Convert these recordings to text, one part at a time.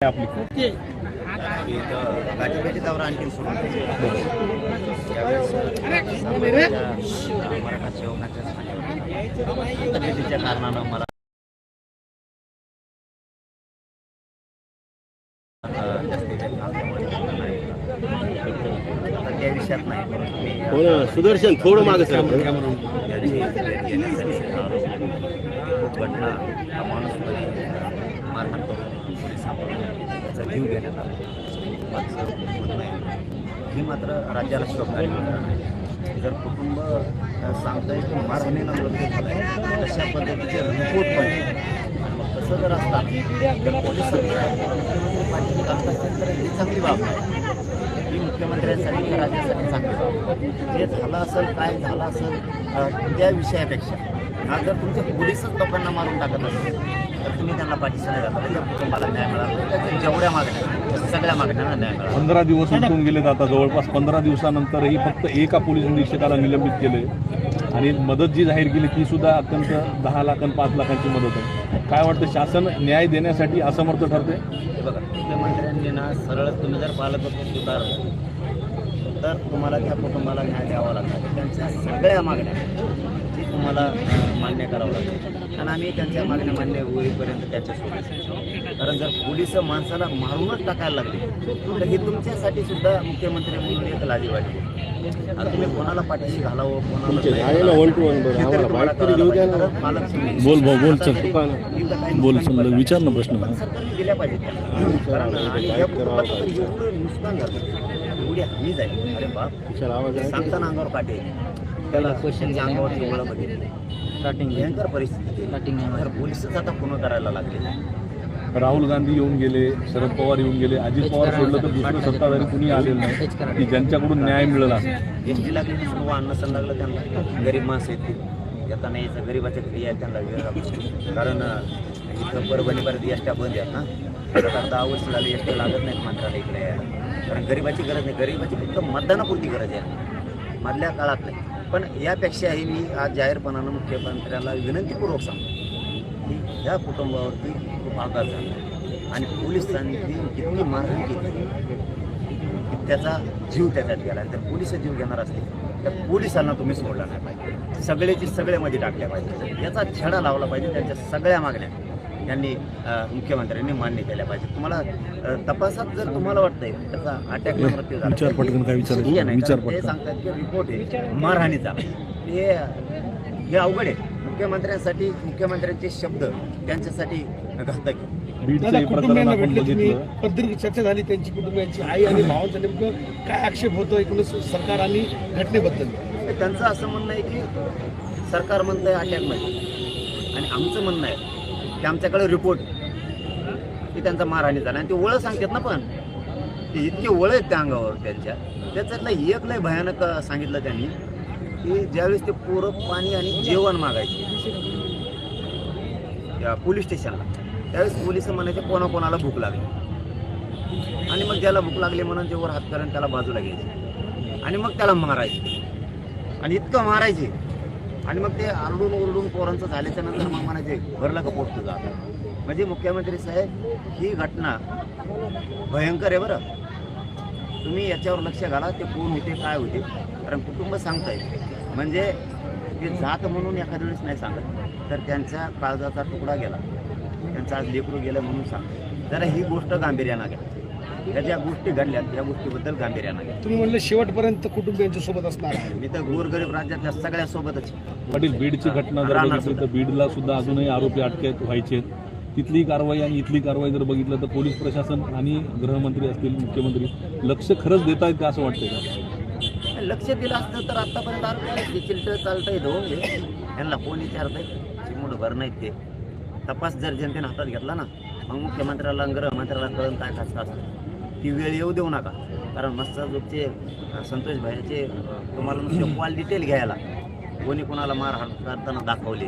आपली इथं दौरा आणखी सुरू मराठा कारणानं मला त्या विषयात नाही सुदर्शन थोडं मागे घटना हा माणूस मारहाण करून पोलिसांकडून त्याचा जीव घेण्यात आला. माझं म्हणणं ही मात्र राज्याला शोभणारी घटना जर कुटुंब अ, सांगतंय की मारहाणीनं मृत्यू झालाय तशा पद्धतीचे रिपोर्ट पण मग तसं जर असतात तर पोलिसांनी पाठीशी घालत तर ही चांगली बाब आहे. ही मुख्यमंत्र्यांसाठी किंवा राज्यासाठी चांगली बाब जे झालं असेल काय झालं असेल त्या विषयापेक्षा आज जर तुमचे पोलीसच लोकांना मारून टाकत असेल तर तुम्ही त्यांना पाठीशी नाही घातला त्या कुटुंबाला न्याय मिळाला. त्याच्या जेवढ्या मागण्या आहेत, त्या सगळ्या मागण्यांना न्याय मिळाला. पंधरा दिवस उलटून गेलेत आता जवळपास पंधरा दिवसानंतरही फक्त एका पोलीस निरीक्षकाला निलंबित केले आणि मदत जी जाहीर केली ती सुद्धा अत्यंत दहा लाख आणि पाच लाखांची मदत आहे. काय वाटतं शासन न्याय देण्यासाठी असमर्थ ठरते हे बघा मुख्यमंत्र्यांनी ना सरळ तुम्ही जर पालकत्व स्वीकारलं तर तुम्हाला त्या कुटुंबाला न्याय द्यावा लागणार. त्यांच्या सगळ्या मागण्या तुम्हाला मान्य करावं लागेल आणि आम्ही त्यांच्या मागण्या मान्य होईपर्यंत त्याच्यासोबत. कारण जर पोलीस माणसाला मारूनच टाकायला लागले तर हे तुमच्यासाठी सुद्धा मुख्यमंत्री म्हणून एक लाजीवाजी आहे. आता तुम्ही कोणाला पाठीशी घालावं कोणाला. कारण. बोल भाऊ, बोल, चल. बोल, समजा. विचार ना प्रश्न. दिल्या पाहिजे कारण एवढं नुकसान झालं एवढी झाली अरे बाप सांगताना अंगावर काटे त्याला बघितली स्टार्टिंग भयंकर परिस्थिती. स्टार्टिंग तर पोलिसच आता पुन्हा करायला लागले. राहुल गांधी येऊन गेले शरद पवार येऊन गेले अजित पवार सोडलं तर दुसरं सत्ताधारी कुणी आलेलं नाही. की ज्यांच्याकडून न्याय मिळाला. एस टी लागली अन्न सण लागलं त्यांना? गरीब माणसं येतील येताना यायचं गरीबाच्या घरी आहे त्यांना वेळ लागतो. कारण इथं परभणीपर्यंत एस बंद आहेत ना. आता दहा वर्ष झाली एस लागत नाहीत मंत्रालय इकडे कारण गरीबाची गरज नाही. गरीबाची फक्त मतदानापुरती गरज आहे. मधल्या काळात नाही. पण यापेक्षाही मी आज जाहीरपणानं मुख्यमंत्र्याला विनंतीपूर्वक सांगतो की ह्या कुटुंबावरती खूप आघात झाला. आणि पोलिसांनी किती मारहाण केली की त्याचा जीव त्याच्यात गेला. आणि जर पोलीस जीव घेणार असतील तर पोलिसांना तुम्ही सोडला नाही पाहिजे. सगळेची सगळे टाकल्या पाहिजे. याचा छडा लावला पाहिजे त्यांच्या सगळ्या मागण्या. त्यांनी अं, मुख्यमंत्र्यांनी मान्य केल्या पाहिजे तुम्हाला तपासात जर तुम्हाला वाटतंय त्याचा अटॅक मृत्यू झाला विचार पटकन काय विचारायचं? ठीक आहे नाही, विचार कारण ते पटकन. सांगतात की रिपोर्ट आहे. मारहाणीचा हे हे अवघड आहे. मुख्यमंत्र्यांसाठी मुख्यमंत्र्यांचे शब्द त्यांच्यासाठी घातक चर्चा झाली त्यांची कुटुंबियांची आई आणि भावांचा नेमकं काय आक्षेप होतो एकूण सरकार आणि घटनेबद्दल? त्यांचं असं म्हणणं आहे की सरकार म्हणतंय अटॅकमध्ये आणि आमचं म्हणणं आहे ते आमच्याकडे रिपोर्ट की त्यांचा मारहाणी झाला. आणि ते ओळख सांगतात ना पण. ते इतके ओळ आहेत त्या अंगावर त्यांच्या. त्याच्यातलं एक लय भयानक सांगितलं त्यांनी की ज्यावेळेस ते पोरं पाणी आणि जेवण मागायचे त्या पोलीस स्टेशनला त्यावेळेस पोलीस म्हणायचे कोणाकोणाला भूक लागली. आणि मग ज्याला भूक लागली म्हणून जेवर हात करून त्याला बाजूला घ्यायचे. आणि मग त्याला मारायचे. आणि इतकं मारायचे आणि मग ते आरडून ओरडून पोरांचं झाल्याच्यानंतर मग म्हणायचे भरला का पोट तुझा म्हणजे मुख्यमंत्री साहेब ही घटना भयंकर आहे बरं. तुम्ही याच्यावर लक्ष घाला ते कोण होते काय होते. कारण कुटुंब सांगताय. म्हणजे ते जात म्हणून एखाद्या वेळेस नाही सांगत तर त्यांचा काळजाचा तुकडा गेला. त्यांचा आज लेकरू गेलं म्हणून सांग जरा ही गोष्ट गांभीर्यानं घ्या. त्या ज्या गोष्टी घडल्या त्या गोष्टीबद्दल गांभीर्यानं घ्या. तुम्ही म्हणलं शेवटपर्यंत कुटुंबियांच्या सोबत असणार. आहे मी तर गोरगरीब राज्यातल्या सगळ्यासोबतच पाटील बीडची घटना जर राहणार बघितली तर बीडला सुद्धा अजूनही आरोपी अटकेत व्हायचे. आहेत तिथली कारवाई आणि इथली कारवाई जर बघितलं तर पोलीस प्रशासन आणि गृहमंत्री असतील मुख्यमंत्री लक्ष खरंच देत आहेत का असं वाटतंय का? लक्ष दिलं असतं तर आतापर्यंत आरोपी चिलट चालतंय धोंग यांना कोण विचारतंय चिमूड भर नाहीत ते. तपास जर जनतेने हातात घेतला ना मग मुख्यमंत्र्याला आणि गृहमंत्र्याला कळून काय खासं असतं ती वेळ येऊ देऊ नका. कारण मस्ताजोगचे अं, संतोष भाईचे तुम्हाला नुसते कॉल डिटेल घ्यायला. कोणी कोणाला मारहाण करताना दाखवले.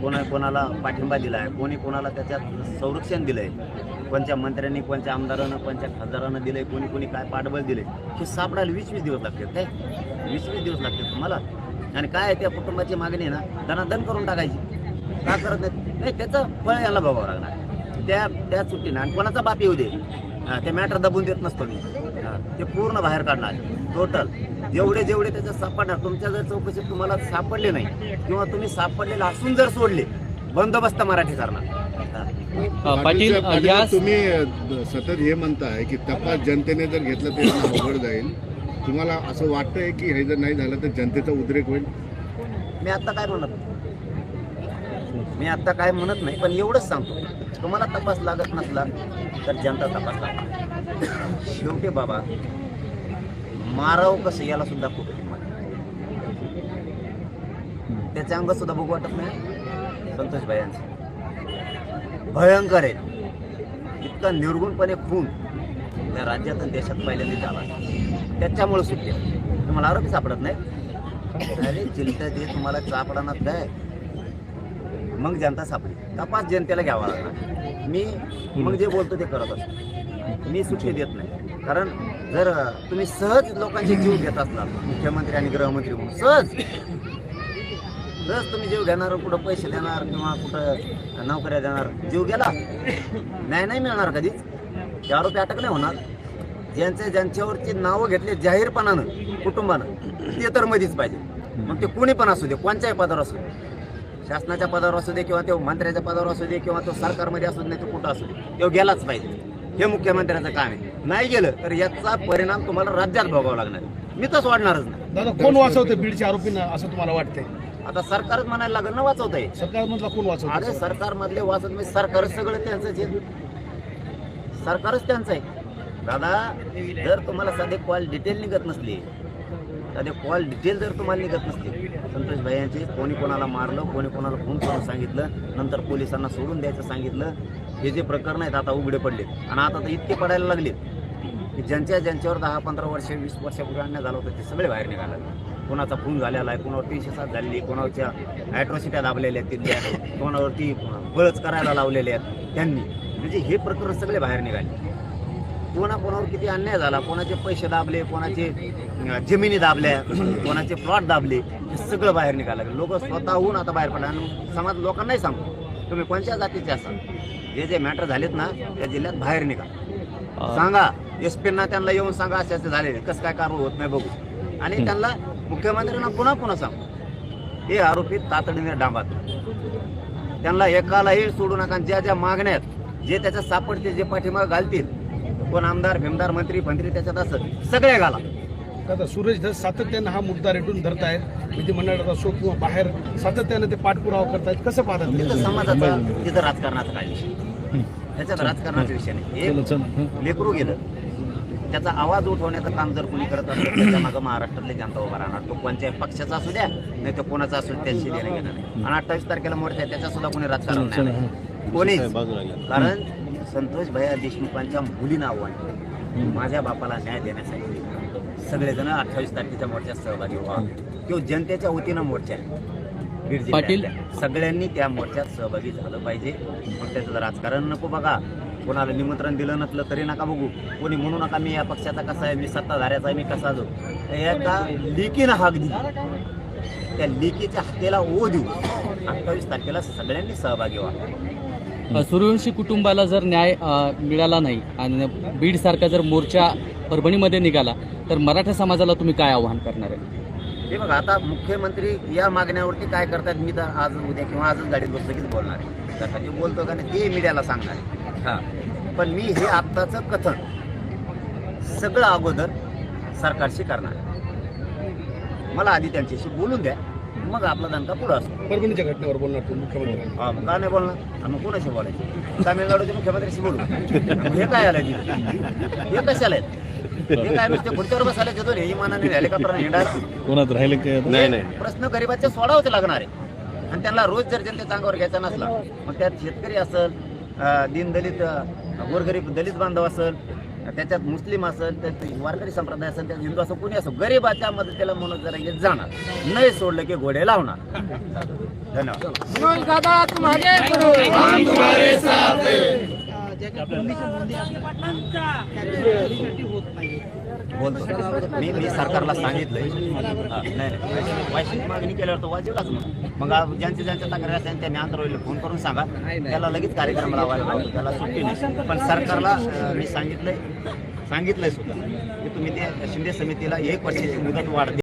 कोणा कोणाला पाठिंबा दिला आहे कोणी कोणाला त्याच्यात संरक्षण दिलं आहे कोणत्या मंत्र्यांनी कोणत्या आमदारानं कोणत्या खासदारानं दिलंय कोणी कोणी काय पाठबळ दिलंय. हे सापडायला वीस वीस दिवस लागतात काय वीस वीस दिवस लागतात तुम्हाला. आणि काय आहे त्या कुटुंबाची मागणी आहे ना दनादन करून टाकायची. का करत नाही त्याचं फळ याला बघावं लागणार. त्या त्या सुट्टीनं आणि कोणाचा बाप येऊ दे? ते मॅटर दबून देत नसतो मी. ते पूर्ण बाहेर काढणार. टोटल जेवढे जेवढे त्याच्यात सापडणार तुमच्या जर चौकशीत तुम्हाला सापडले नाही किंवा तुम्ही सापडलेले असून जर सोडले बंदोबस्त मराठी करणार. पाटील तुम्ही सतत हे म्हणताय की तपास जनतेने जर घेतला तर अवघड जाईल. तुम्हाला असं वाटतंय की हे जर नाही झालं तर जनतेचा उद्रेक होईल? मी आता काय म्हणत मी आता काय म्हणत नाही पण एवढंच सांगतो. तुम्हाला तपास लागत नसला तर जनता तपास लागणार. शेवटी बाबा माराव कसं याला सुद्धा खूप किंमत आहे. त्याचे अंग सुद्धा बघू वाटत नाही. संतोष भायांचं भयंकर आहे. इतका निर्गुणपणे खून या राज्यात आणि देशात पहिल्यांदा झाला. त्याच्यामुळे सुट्टी तुम्हाला आरोपी सापडत नाही. अरे चिलटा दे तुम्हाला सापडणार काय मग जनता सापडी तपास जनतेला घ्यावा लागला मी मग जे बोलतो ते करत असतो. मी सुट्टी देत नाही. कारण जर तुम्ही सहज लोकांचे जीव घेत असणार मुख्यमंत्री आणि गृहमंत्री म्हणून सहज. सहज तुम्ही जीव घेणार कुठं पैसे देणार किंवा कुठं नोकऱ्या देणार जीव गेला. न्याय नाही मिळणार कधीच. ते आरोपी अटक नाही होणार. ज्यांचे ज्यांच्यावरची नावं घेतली जाहीरपणानं कुटुंबानं ते तर मध्येच पाहिजे. मग ते कोणी पण असू दे कोणत्याही पदावर असू दे. शासनाच्या पदावर असू दे किंवा तो मंत्र्याच्या पदावर असू दे किंवा तो सरकारमध्ये असू दे नाही तो कुठं असू दे तो गेलाच पाहिजे. हे मुख्यमंत्र्यांचं काम आहे. नाही गेलं तर याचा परिणाम तुम्हाला राज्यात भोगावा लागणार. मी तर सोडणारच नाही. दादा कोण वाचवते बीडच्या आरोपींना असं तुम्हाला वाटतंय? आता सरकारच म्हणायला लागलं ना वाचवत आहे सरकारमधला कोण अरे वाचवते सरकारमधले वाचत म्हणजे सरकारच सगळं त्यांचंच आहे. सरकारच त्यांचं आहे. दादा जर तुम्हाला साधे कॉल डिटेल निघत नसली साधे कॉल डिटेल जर तुम्हाला निघत नसली संतोष भाई यांचे कोणी कोणाला मारलं कोणी कोणाला फोन करून सांगितलं नंतर पोलिसांना सोडून द्यायचं सांगितलं हे जे प्रकरण आहेत आता उघडे पडले आणि आता तर इतके पडायला लागले की ज्यांच्या ज्यांच्यावर दहा पंधरा वर्ष वीस वर्षापूर्वी अन्याय झाला होता ते सगळे बाहेर निघाले कोणाचा खून झालेला आहे कोणावर तीनशे सात झालेली कोणाच्या ॲट्रॉसिट्या दाबलेल्या आहेत तिथल्या कोणावरती बळच करायला लावलेल्या आहेत त्यांनी. म्हणजे हे प्रकरण सगळे बाहेर निघाले. कोणा कोणावर किती अन्याय झाला? कोणाचे पैसे दाबले कोणाचे जमिनी दाबल्या कोणाचे प्लॉट दाबले हे सगळं बाहेर निघालं लोक स्वतःहून आता बाहेर पडले आणि समाज लोकांनाही सांगतो तुम्ही कोणत्या जातीचे असाल? जे जे मॅटर झालेत ना त्या जिल्ह्यात बाहेर निघा. सांगा एस पींना त्यांना येऊन सांगा असे असे झालेले. कसं काय कारवाई होत नाही बघू. आणि त्यांना मुख्यमंत्र्यांना पुन्हा पुन्हा सांगू हे आरोपी तातडीने डांबात. त्यांना एकालाही सोडू नका. ज्या ज्या मागण्या आहेत जे त्याच्यात सापडतील जे पाठीमाग घालतील कोण आमदार भीमदार मंत्री मंत्री त्याच्यात असत. सगळे घाला. दादा सुरेश धस सातत्यानं हा मुद्दा रेटून धरतायत. विधिमंडळात असो किंवा बाहेर सातत्यानं ते पाठपुरावा करतायत. कसं पाहतात तिथं समाजाचा तिथं राजकारणाचा काय विषय? त्याच्यात राजकारणाचा विषय नाही. एक लेकरू गेलं. त्याचा आवाज उठवण्याचं काम जर कोणी करत असेल त्याच्या मागं महाराष्ट्रातले जनता उभा राहणार. तो कोणत्याही पक्षाचा असू द्या नाही तर कोणाचा असू द्या, त्याशी देणं घेणं नाही. आणि अठ्ठावीस तारखेला मोर्चा आहे त्याच्या सुद्धा कोणी राजकारण नाही. कोणीच. कारण संतोष भैया देशमुखांच्या मुलीनं आव्हान. माझ्या बापाला न्याय देण्यासाठी सगळेजण अठ्ठावीस तारखेच्या मोर्चात सहभागी व्हा किंवा जनतेच्या वतीनं मोर्चा बीड पाटील. सगळ्यांनी त्या मोर्चात सहभागी झालं पाहिजे. मग त्याचं राजकारण नको बघा. कोणाला निमंत्रण दिलं नसलं तरी नका बघू. कोणी म्हणू नका मी या पक्षाचा कसा आहे मी सत्ताधाऱ्याचा आहे मी कसा जो एका लिकीनं हाक दिली. त्या लिकीच्या हत्येला ओ देऊ अठ्ठावीस तारखेला सगळ्यांनी सहभागी व्हा सूर्यवंशी कुटुंबाला जर न्याय मिळाला नाही आणि बीड सारखा जर मोर्चा परभणीमध्ये निघाला तर मराठा समाजाला तुम्ही काय आव्हान करणार आहे? हे बघा आता मुख्यमंत्री या मागण्यावरती काय करतात मी तर आज उद्या किंवा आजच गाडीत बसलो कीच बोलणार आहे. तर बोलतो का नाही ते मीडियाला सांगणार आहे. हां. पण मी हे आत्ताचं कथन सगळं अगोदर सरकारशी करणार आहे. मला आधी त्यांच्याशी बोलून द्या. मग आपला दणका पुढं असतो. परभणीच्या घटनेवर बोलणार तुम्ही मुख्यमंत्र्यांनी हा, मग का नाही बोलणार? आणि मग कोणाशी बोलायचं? तामिळनाडूच्या मुख्यमंत्र्याशी बोलू. मग हे काय आलं तिथे? हे कशाला आहेत? हे काय नुसते खुर्च्यावर बसायला घेतो हे विमानाने हेलिकॉप्टर हिंडायला? कोणात राहिले काय? नाही नाही. प्रश्न गरीबाचे सोडावंच लागणार आहे. आणि त्यांना रोज जर जनतेचा अंगावर घ्यायचा नसला मग त्यात शेतकरी असेल अं, दीनदलित अं, गोरगरीब दलित बांधव असेल त्याच्यात मुस्लिम असेल त्यात वारकरी संप्रदाय असेल त्यात हिंदू असं कोणी असो गरीबाच्या मदतीला म्हणून जरा येत जाणार. नाही सोडलं की घोडे लावणार. धन्यवाद. बोलतो. मी मी सरकारला सांगितलंय. नाही नाही. पैशाची मागणी केल्यावर तो वाजेलाच मग मग ज्यांच्या ज्यांच्या तक्रारी असतील त्यांनी आंतरवालीला फोन करून सांगा. त्याला लगेच कार्यक्रम लावायला लावतो त्याला सुट्टी नाही. पण सरकारला मी सांगितलंय सांगितलंय सुद्धा की तुम्ही ते शिंदे समितीला एक वर्षाची मुदत वाढ द्या.